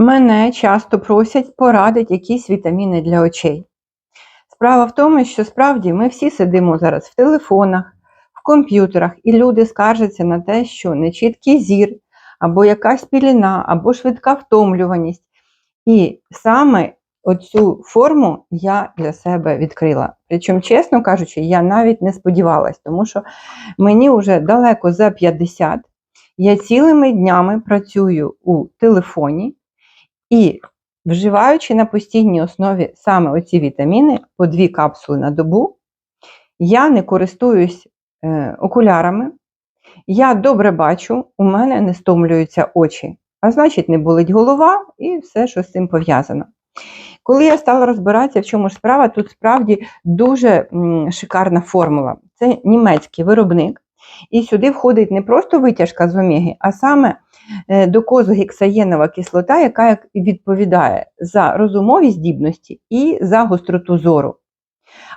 Мене часто просять порадити якісь вітаміни для очей. Справа в тому, що справді ми всі сидимо зараз в телефонах, в комп'ютерах, і люди скаржаться на те, що нечіткий зір, або якась піліна, або швидка втомлюваність. І саме оцю форму я для себе відкрила. Причому, чесно кажучи, я навіть не сподівалась, тому що мені вже далеко за 50. Я цілими днями працюю у телефоні і вживаючи на постійній основі саме оці вітаміни по дві капсули на добу, я не користуюсь е, окулярами, я добре бачу, у мене не стомлюються очі, а значить, не болить голова і все, що з цим пов'язано. Коли я стала розбиратися, в чому ж справа, тут справді дуже шикарна формула. Це німецький виробник, і сюди входить не просто витяжка з омеги, а саме докозогексаєнова кислота, яка відповідає за розумові здібності і за гостроту зору.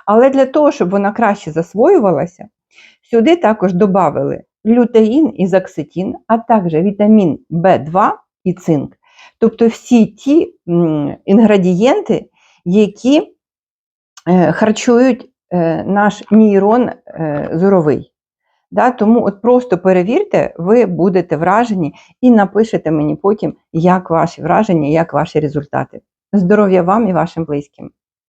Але для того, щоб вона краще засвоювалася, сюди також додали лютеїн і закситін, а також вітамін В2 і цинк. Тобто всі ті інгредієнти, які е, харчують е, наш нейрон е, зоровий. Да, тому от просто перевірте, ви будете вражені і напишете мені потім, як ваші враження, як ваші результати. Здоров'я вам і вашим близьким.